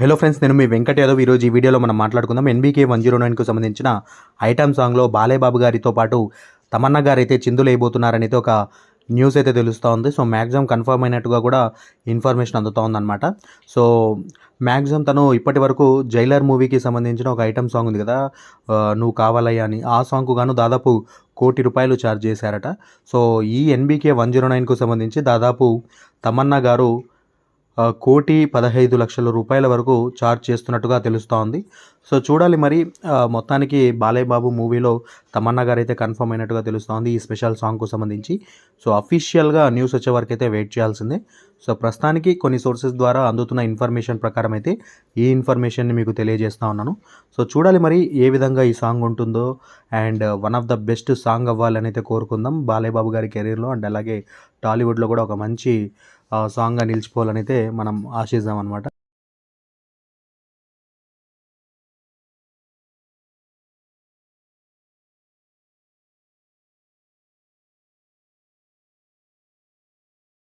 Hello friends నేను మీ వెంకట యాదవ్. ఈరోజు ఈ వీడియోలో మనం మాట్లాడుకుందాం ఎన్బీకే వన్ జీరో నైన్కు సంబంధించిన ఐటమ్ సాంగ్లో బాలేబాబు గారితో పాటు తమన్నా గారు అయితే చిందులు ఒక న్యూస్ అయితే తెలుస్తూ ఉంది. సో మ్యాక్సిమం కన్ఫర్మ్ అయినట్టుగా కూడా ఇన్ఫర్మేషన్ అందుతూ ఉందన్నమాట. సో మ్యాక్సిమం తను ఇప్పటి వరకు జైలర్ మూవీకి సంబంధించిన ఒక ఐటమ్ సాంగ్ ఉంది కదా నువ్వు కావాలయ్యా అని. ఆ సాంగ్కు గాను దాదాపు కోటి రూపాయలు ఛార్జ్ చేశారట. సో ఈ ఎన్బీకే వన్ జీరో నైన్కు సంబంధించి దాదాపు తమన్నా గారు కోటి పదహైదు లక్షల రూపాయల వరకు ఛార్జ్ చేస్తున్నట్టుగా తెలుస్తోంది. సో చూడాలి మరి మొత్తానికి బాలయ్య బాబు మూవీలో తమన్నా గారు అయితే కన్ఫర్మ్ అయినట్టుగా తెలుస్తోంది ఈ స్పెషల్ సాంగ్కు సంబంధించి. సో అఫీషియల్గా న్యూస్ వచ్చే వరకు అయితే వెయిట్ చేయాల్సిందే. సో ప్రస్తుతానికి కొన్ని సోర్సెస్ ద్వారా అందుతున్న ఇన్ఫర్మేషన్ ప్రకారం అయితే ఈ ఇన్ఫర్మేషన్ని మీకు తెలియజేస్తూ ఉన్నాను. సో చూడాలి మరి ఏ విధంగా ఈ సాంగ్ ఉంటుందో and one of the best song అవ్వాలని అయితే కోరుకుందాం బాలయ్య బాబు గారి కెరీర్లో అండ్ అలాగే టాలీవుడ్లో కూడా ఒక మంచి సాంగ్గా నిలిచిపోవాలని అయితే మనం ఆశిద్దాం అనమాట